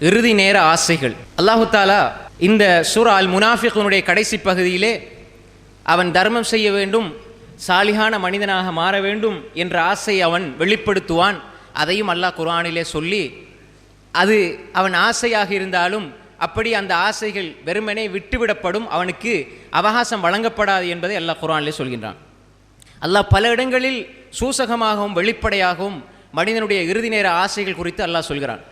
இறுதி நேர ஆசைகள். அல்லாஹு தாலா இந்த சூரா அல் முனாஃபிகனுடைய கடைசி பகுதியிலே அவன் தர்மம் செய்ய வேண்டும் சாலிகான மனிதனாக மாற வேண்டும் என்ற ஆசை அவன் வெளிப்படுத்துவான். அதையும் அல்லாஹ் குர்ஆனிலே சொல்லி அது அவன் ஆசையாக இருந்தாலும் அப்படி அந்த ஆசைகள் வெறுமனே விட்டுவிடப்படும் அவனுக்கு அவகாசம் வழங்கப்படாது என்பதை அல்லாஹ் குர்ஆனிலே சொல்கின்றான். அல்லாஹ் பல இடங்களில் சூசகமாகவும் வெளிப்படையாகவும் மனிதனுடைய இறுதி நேர ஆசைகள் குறித்து அல்லாஹ் சொல்கிறான்.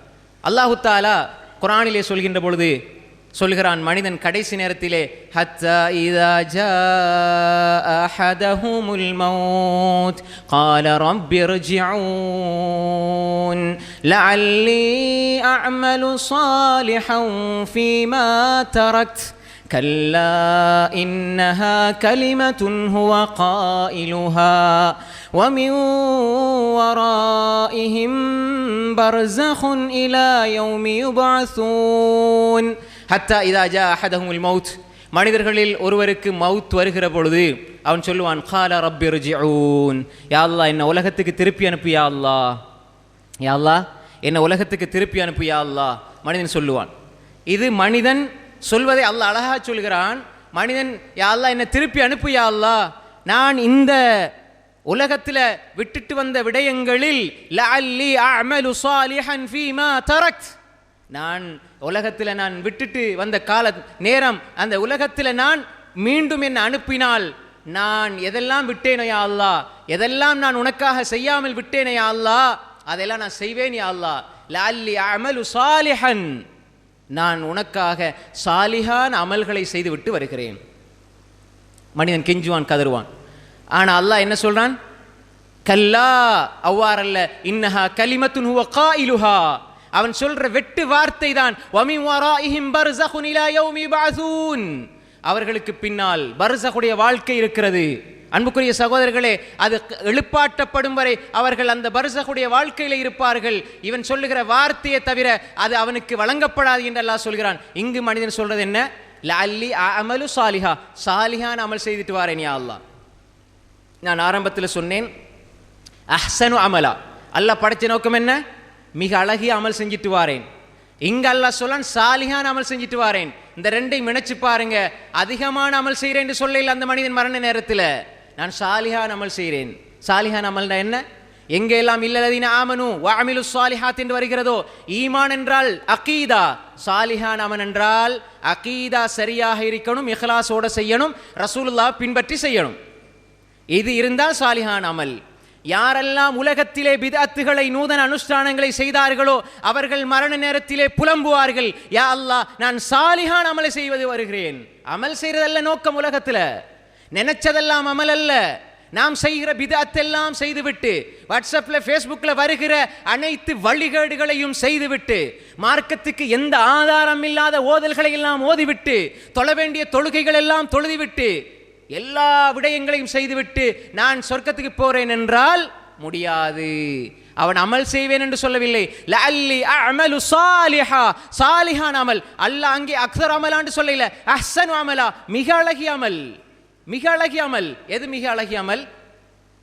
அல்லாஹு தாலா குரானிலே சொல்கின்ற பொழுது சொல்கிறான் மனிதன் கடைசி நேரத்திலே ஹத்தா இதா ஜாஅ அஹதஹுமுல் மௌத் قال رب ارجعون لعلي أعمل صالحا فيما تركت كلا إنها كلمة هو قائلها ومن ورائهم برزخ إلى يوم يبعثون حتى إذا جاء أحدهم الموت மனிதர்களில் ஒருவருக்கு மவுத் வருகிற பொழுது அவன் சொல்லுவான் கால ரப்பி ருஜிஊன் யா அல்லாஹ் என்ன உலகத்துக்கு திருப்பி அனுப்பு யா அல்லாஹ் யா அல்லாஹ் என்ன உலகத்துக்கு திருப்பி அனுப்பு யா அல்லாஹ் மனிதன் சொல்லுவான் இது மனிதன் சொல்வதை அல்லாஹ் அழகா சொல்கிறான் மனிதன் யா அல்லாஹ் என்ன திருப்பி அனுப்பு யா அல்லாஹ் நான் இந்த உலகத்தில் விட்டுட்டு வந்த விடயங்களில் லஅல்லி அஅமலு சாலிஹன் ஃபீமா தரக்த். நான் உலகத்தில் நான் விட்டுட்டு வந்த கால நேரம் அந்த உலகத்தில் நான் மீண்டும் என்னை அனுப்பினால் நான் எதெல்லாம் விட்டேனோ யா எதெல்லாம் நான் உனக்காக செய்யாமல் விட்டேனோ யா அதெல்லாம் நான் செய்வேன் யா அல்லா லஅல்லி அமலு சாலிஹன். நான் உனக்காக சாலிஹான் அமல்களை செய்துவிட்டு வருகிறேன். மனிதன் கெஞ்சுவான் கதறுவான். ஆனால் அல்லாஹ் என்ன சொல்றான்? கல்லா அவ்வாறல்ல. இன்னஹா கலிமத்துன் ஹுவ காயிலுஹா. அவன் சொல்ற வெட்டு வார்த்தை தான் வமி வராஇஹிம் பர்ஸகுன் இலா யௌமி யுபஅஸூன் அவர்களுக்கு பின்னால் பர்சகுடைய வாழ்க்கை இருக்கிறது. அன்புக்குரிய சகோதரர்களே அது எழுப்பாட்டப்படும் வரை அவர்கள் அந்த பர்சகுடைய வாழ்க்கையில் இருப்பார்கள். இவன் சொல்லுகிற வார்த்தையை தவிர அது அவனுக்கு வழங்கப்படாது என்று அல்லாஹ் சொல்கிறான். இங்கு மனிதன் சொல்றது என்ன? லல்லி அமலு சாலிஹா. சாலிஹான் அமல் செய்துட்டு வாரேன் யா அல்லாஹ். நான் ஆரம்பத்தில் சொன்னேன் அஹ்சனு அமலா. அல்லாஹ் படைச்ச நோக்கம் என்ன? மிக அழகிய அமல் செஞ்சுட்டு வாரேன். இங்க அல்லாஹ் சொல்லான் சாலிஹான் அமல் செஞ்சுட்டு வாரேன். இந்த ரெண்டையும் இணைச்சு பாருங்க அதிகமான அமல் செய்கிறேன் என்று சொல்லல அந்த மனிதன் மரண நேரத்தில். நான் சாலிகான அமல் செய்கிறேன் சாலிகான அமல்னா என்ன? எங்கெல்லாம் இல்லதீன ஆமனு வாமிலு சாலிஹாத் என்று வருகிறதோ ஈமான் என்றால் அகீதா. சாலிஹான் அமன் என்றால் அகீதா சரியாக இருக்கணும் இஹ்லாஸோட செய்யணும் ரசூலுல்லா பின்பற்றி செய்யணும். இது இருந்தால் சாலிஹான் அமல். யாரெல்லாம் உலகத்திலே பிதாத்துகளை நூதன அனுஷ்டானங்களை செய்தார்களோ அவர்கள் மரண நேரத்திலே புலம்புவார்கள். யா அல்லா நான் சாலிஹான் அமலை செய்வது வருகிறேன். அமல் செய்யறதல்ல நோக்கம் உலகத்துல. நினைச்சதெல்லாம் அமல் அல்ல. நாம் செய்கிற பிதாத்தெல்லாம் செய்துவிட்டு வாட்ஸ்அப்ல ஃபேஸ்புக்கில் வருகிற அனைத்து வழிகேடுகளையும் செய்துவிட்டு மார்க்கத்துக்கு எந்த ஆதாரம் இல்லாத ஓதல்களை எல்லாம் ஓதிவிட்டு தொழ வேண்டிய தொழுகைகள் எல்லாம் தொழுதிவிட்டு எல்லா விடயங்களையும் செய்துவிட்டு நான் சொர்க்கத்துக்கு போறேன் என்றால் முடியாது. அவன் அமல் செய்வேன் என்று சொல்லவில்லை. லல்லி அமலு சாலிஹா. சாலிஹான் அமல். அல்லாஹ் அங்கே அக்ஸர் அமலான்னு சொல்லல. அஹ்சன் அமலா. மிக அழகிய அமல். மிக அழகிய அமல். எது மிக அழகிய அமல்?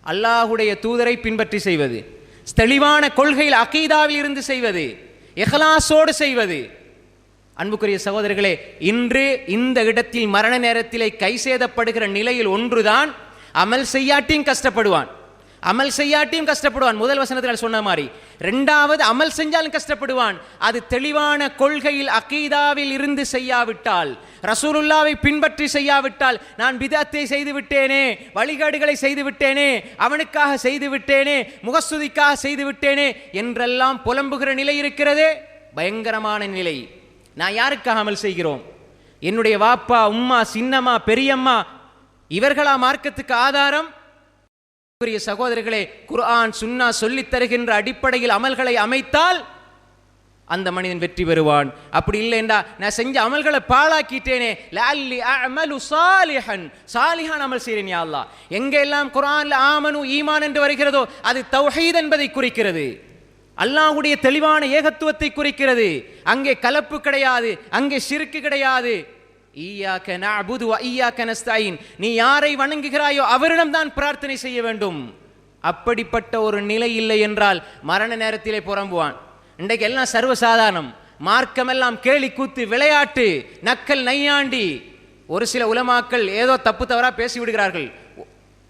அல்லாஹுடைய தூதரை பின்பற்றி செய்வது. தெளிவான கொள்கையில் அகீதாவில் இருந்து செய்வது. எஹலாசோடு செய்வது. அன்புக்குரிய சகோதரர்களே இன்று இந்த இடத்தில் மரண நேரத்திலே கை சேதப்படுகிற நிலையில் ஒன்றுதான் அமல் செய்யாட்டியும் கஷ்டப்படுவான். அமல் செய்யாட்டியும் கஷ்டப்படுவான். முதல் வசனத்தில் சொன்ன மாதிரி ரெண்டாவது அமல் செஞ்சாலும் கஷ்டப்படுவான். அது தெளிவான கொள்கையில் அகீதாவில் இருந்து செய்யாவிட்டால் ரசூலுல்லாவை பின்பற்றி செய்யாவிட்டால் நான் பிதத்தை செய்து விட்டேனே வழிகாடுகளை செய்து விட்டேனே அவனுக்காக செய்து விட்டேனே முகஸ்துதிக்காக செய்து விட்டேனே என்றெல்லாம் புலம்புகிற நிலை இருக்கிறதே? பயங்கரமான நிலை. நான் யாருக்காக அமல் செய்கிறோம்? என்னுடைய வாப்பா உம்மா சின்னம்மா பெரியம்மா இவர்களா மார்க்கத்துக்கு ஆதாரம்? சகோதரர்களே குர்ஆன் சுன்னா சொல்லித் தருகின்ற அடிப்படையில் அமல்களை அமைத்தால் அந்த மனிதன் வெற்றி பெறுவான். அப்படி இல்லைண்டா நான் செஞ்ச அமல்களை பாழாக்கிட்டேனே. லஅல்லி அமலு சாலிஹன். சாலிஹான் அமல் செய்கிறேன் யா எங்கெல்லாம் குரான் ஆமனு ஈமான் என்று வருகிறதோ அது தௌஹீத் என்பதை குறிக்கிறது. அல்லாஹுடைய தெளிவான ஏகத்துவத்தை குறிக்கிறது. அங்கே கலப்பு கிடையாது அங்கே சிறுக்கு கிடையாது. நீ யாரை வணங்குகிறாயோ அவரிடம் தான் பிரார்த்தனை செய்ய வேண்டும். அப்படிப்பட்ட ஒரு நிலை இல்லை என்றால் மரண நேரத்திலே புறம்புவான். இன்றைக்கு எல்லாம் சர்வசாதாரணம். மார்க்கமெல்லாம் கேலி கூத்து விளையாட்டு நக்கல் நையாண்டி. ஒரு சில உலமாக்கள் ஏதோ தப்பு தவறா பேசி விடுகிறார்கள்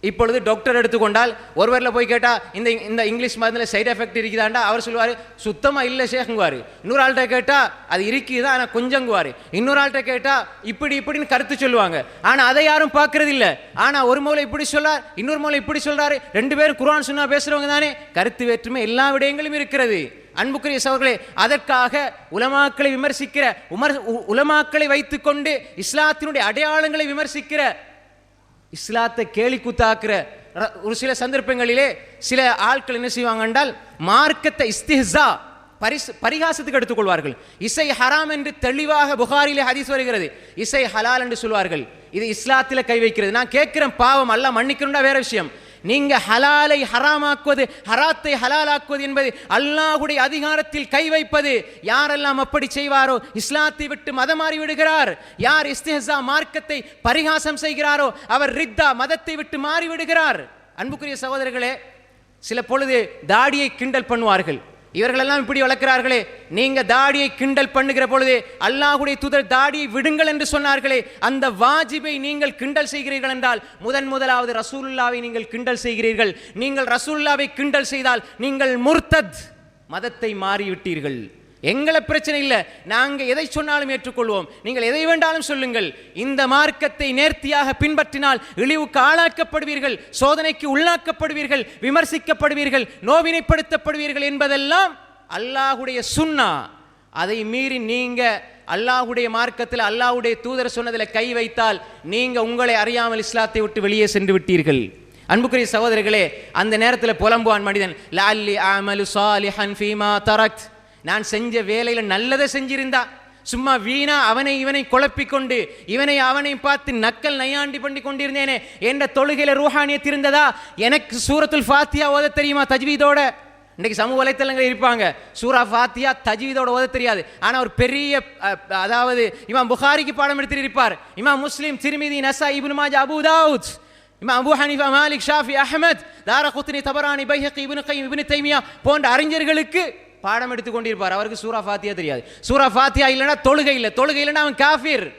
இப்பொழுது டாக்டர் எடுத்துக்கொண்டால் ஒருவரில் போய் கேட்டால் இந்த இந்த இங்கிலீஷ் மருந்தில் சைடு எஃபெக்ட் இருக்குதாண்டா? அவர் சொல்லுவார் சுத்தமாக இல்லை ஷேக்குங்குவார் இன்னொரு ஆள்கிட்ட கேட்டால் அது இருக்குதா? ஆனால் கொஞ்சங்குவார். இன்னொரு ஆள்கிட்ட கேட்டால் இப்படி இப்படின்னு கருத்து சொல்லுவாங்க. ஆனால் அதை யாரும் பார்க்கறது இல்லை ஆனால் ஒரு மூலை இப்படி சொல்லார் இன்னொரு மூலை இப்படி சொல்கிறாரு ரெண்டு பேரும் குரான் சொன்னால் பேசுகிறவங்க தானே. கருத்து வேற்றுமை எல்லா விடயங்களும் இருக்கிறது. அன்புக்குரிய சவர்களே அதற்காக உலமாக்களை விமர்சிக்கிற உமர் உ- உலமாக்களை வைத்துக்கொண்டு இஸ்லாத்தினுடைய அடையாளங்களை விமர்சிக்கிற இஸ்லாத்தை கேலி கூத்தாக்குற ஒரு சில சந்தர்ப்பங்களிலே சில ஆட்கள் என்ன செய்வாங்க என்றால் மார்க்கத்தை இஸ்திஹ்ஸா பரிசு பரிகாசத்துக்கு எடுத்துக்கொள்வார்கள். இசை ஹராம் என்று தெளிவாக புகாரிலே ஹதீஸ் வருகிறது. இசை ஹலால் என்று சொல்வார்கள். இது இஸ்லாத்தில் கை வைக்கிறது. நான் கேட்கிறேன் பாவம் அல்ல மன்னிக்கணும்னா வேற விஷயம். நீங்க ஹலாலை ஹராமாக்குவது ஹராத்தை ஹலாலாக்குவது என்பது அல்லாஹுடைய அதிகாரத்தில் கை வைப்பது. யாரெல்லாம் அப்படி செய்வாரோ இஸ்லாத்தை விட்டு மதம் மாறி விடுகிறார். யார் இஸ்திஹா மார்க்கத்தை பரிகாசம் செய்கிறாரோ அவர் ரித்தா மதத்தை விட்டு மாறி விடுகிறார் அன்புக்குரிய சகோதரர்களே சில பொழுது தாடியை கிண்டல் பண்ணுவார்கள். இவர்களெல்லாம் இப்படி வளர்க்கிறார்களே. நீங்க தாடியை கிண்டல் பண்ணுகிற பொழுது அல்லாஹுடைய தூதர் தாடியை விடுங்கள் என்று சொன்னார்களே. அந்த வாஜிபை நீங்கள் கிண்டல் செய்கிறீர்கள் என்றால் முதன் முதலாவது ரசூல்லாவை நீங்கள் கிண்டல் செய்கிறீர்கள். நீங்கள் ரசூல்லாவை கிண்டல் செய்தால் நீங்கள் முர்த்தத் மதத்தை மாறிவிட்டீர்கள். எங்களை பிரச்சனை இல்லை. நாங்கள் எதை சொன்னாலும் ஏற்றுக்கொள்வோம். நீங்கள் எதை வேண்டாலும் சொல்லுங்கள். இந்த மார்க்கத்தை நேர்த்தியாக பின்பற்றினால் இழிவுக்கு ஆளாக்கப்படுவீர்கள் சோதனைக்கு உள்ளாக்கப்படுவீர்கள் விமர்சிக்கப்படுவீர்கள் நோவினைப்படுத்தப்படுவீர்கள் என்பதெல்லாம் அல்லாஹுடைய சுன்னா அதை மீறி நீங்க அல்லாஹுடைய மார்க்கத்தில் அல்லாஹுடைய தூதர் சொன்னதில் கை வைத்தால் நீங்க உங்களை அறியாமல் இஸ்லாத்தை விட்டு வெளியே சென்று விட்டீர்கள். அன்புக்குரிய சகோதரர்களே அந்த நேரத்தில் புலம்புவான் மனிதன் லால்லி அமலு சாலிஹன் ஃபீமா தரக்த். நான் செஞ்ச வேலையில் நல்லதை செஞ்சிருந்தா. சும்மா வீணா அவனை இவனை குழப்பிக் கொண்டு இவனை அவனை பார்த்து நக்கல் நையாண்டி பண்ணி கொண்டிருந்தேனே என்ற தொழுகையில் ரூஹானியத் இருந்ததா எனக்கு சூரத்துல் ஃபாத்தியா ஓத தெரியுமா தஜ்வீதோட? இன்னைக்கு சமூக வலைத்தளங்கள் இருப்பாங்க. சூரா ஃபாத்தியா தஜ்வீதோட ஓத தெரியாது. ஆனால் ஒரு பெரிய அதாவது இமாம் புகாரிக்கு பாடம் எடுத்துட்டு இருப்பார். இமாம் Muslim Tirmidhi Nasai Ibn Majah Abu Dawud. இமாம் Abu Malik Shafi Ahmad Daraqutni Tabarani Bayhaqi Ibn Qayyim Ibn Taymiyyah போன்ற அறிஞர்களுக்கு பாடம் எடுத்து கொண்டிருப்பார். அவருக்கு சூரா ஃபாத்தியா தெரியாது. சூரா ஃபாத்தியா இல்லைன்னா தொழுகை இல்லை. தொழுகை இல்லைன்னா அவன் காஃபிர்.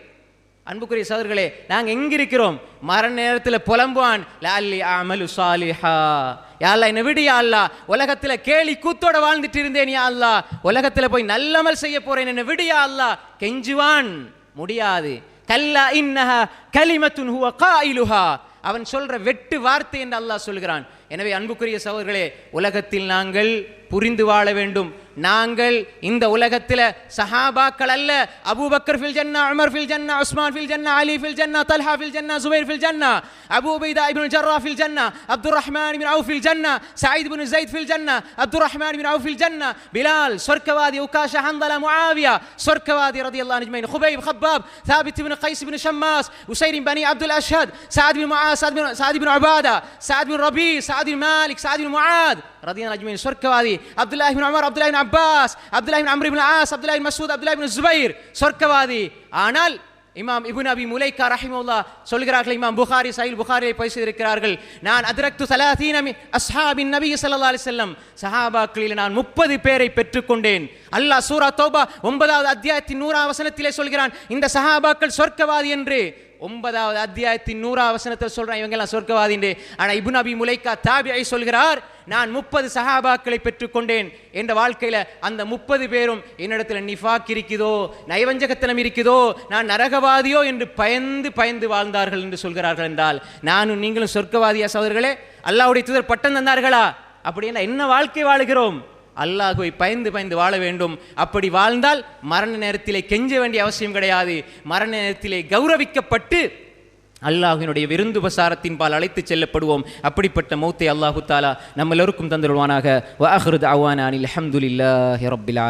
அன்புக்குரிய சோதர்களே நாங்க எங்க இருக்கிறோம் மரண நேரத்தில் புலம்புவான் லாலி அமலு சாலிஹா. யாழ்லா என்னை விடு யாழ்லா உலகத்தில் உலகத்துல கேலி கூத்தோட வாழ்ந்துட்டு இருந்தேன் யாழ்லா உலகத்தில் உலகத்துல போய் நல்லமல் செய்ய போறேன் என்னை விடு யாழ்லா அல்லாஹ். கெஞ்சுவான். முடியாது. கல்லா இன்னஹா கலிமத்துன் ஹுவ காயிலுஹா. அவன் சொல்ற வெட்டு வார்த்தை என்று அல்லாஹ் சொல்கிறான். எனவே அன்புக்குரிய சகோதரர்களே உலகத்தில் நாங்கள் புரிந்து வாழ வேண்டும். நாங்கள் இந்த உலகத்தில் சஹாபாக்கள் அல்ல அபூபக்கர் ஃபில் ஜன்னா உமர் ஃபில் ஜன்னா உஸ்மான் ஃபில் ஜன்னா அலி ஃபில் ஜன்னா தல்ஹா ஃபில் ஜன்னா சுபைர் ஃபில் ஜன்னா அபூ உபைதா இப்னு ஜர்ரா ஃபில் ஜன்னா அப்துர் ரஹ்மான் பின் அவுஃப் ஃபில் ஜன்னா சயீத் பின் ஜைத் ஃபில் ஜன்னா அப்துர் ரஹ்மான் பின் அவுஃப் ஃபில் ஜன்னா பிலால் சொர்க்கவாதி உகாஷா ஹந்தலா முஆவியா சொர்க்கவாதி ரலியல்லாஹு அஜ்மைன் خبيب خباب ثابت بن قيس بن شماس وسير بن بني عبد الاشهد سعد بن معاذ سعد بن سعد بن عباده سعد بن ربيع سعد بن مالك سعد بن معاذ رضي الله اجمعين சொர்க்கவாதி عبد الله بن عمر Abbas Abdullah ibn Amr ibn As Abdullah ibn Masud Abdullah ibn Zubair சொர்க்கவாதி. ஆனால் இமாம் இபுன் அபி முலைக்கா ரஹிமுல்லா சொல்கிறார்கள் இமாம் புகாரி சயில் புகாரியை பேசியிருக்கிறார்கள் நான் அதிரக்து சலாதீன் அஸ்ஹாபின் நபி சல்லா அலி செல்லம் சஹாபாக்களில் நான் முப்பது பேரை பெற்றுக்கொண்டேன். அல்லாஹ் சூரா தோபா ஒன்பதாவது அத்தியாயத்தின் நூறாம் வசனத்திலே சொல்கிறான் இந்த சஹாபாக்கள் சொர்க்கவாதி என்று. ஒன்பதாவது அத்தியாயத்தின் நூறாம் வசனத்தில் சொல்கிறான் இவங்கெல்லாம் சொர்க்கவாதி என்று. ஆனால் இபுன் அபி முலைக்கா தாபியை சொல்கிறார் நான் முப்பது சஹாபாக்களை பெற்றுக்கொண்டேன் என்ற வாழ்க்கையில அந்த முப்பது பேரும் என்னிடத்துல நிஃபாக் இருக்குதோ நயவஞ்சகத்தனம் இருக்குதோ நான் நரகவாதியோ என்று பயந்து பயந்து வாழ்ந்தார்கள் என்று சொல்கிறார்கள் என்றால் நானும் நீங்களும் சொர்க்கவாதியா சோதர்களே அல்லாவுடைய தூதர் பட்டம் தந்தார்களா? அப்படின்னா என்ன வாழ்க்கை வாழுகிறோம்? அல்லாஹுவை பயந்து பயந்து வாழ வேண்டும். அப்படி வாழ்ந்தால் மரண நேரத்திலே கெஞ்ச வேண்டிய அவசியம் கிடையாது. மரண நேரத்திலே கௌரவிக்கப்பட்டு அல்லாஹினுடைய விருந்து உபசாரத்தின் பால் அழைத்து செல்லப்படுவோம். அப்படிப்பட்ட மௌத்தை அல்லாஹு தாலா நம்ம எல்லோருக்கும் தந்துடுவானாக வாஹ்ருத் அவானானில் அஹமதுல்லாஹி ரபிலா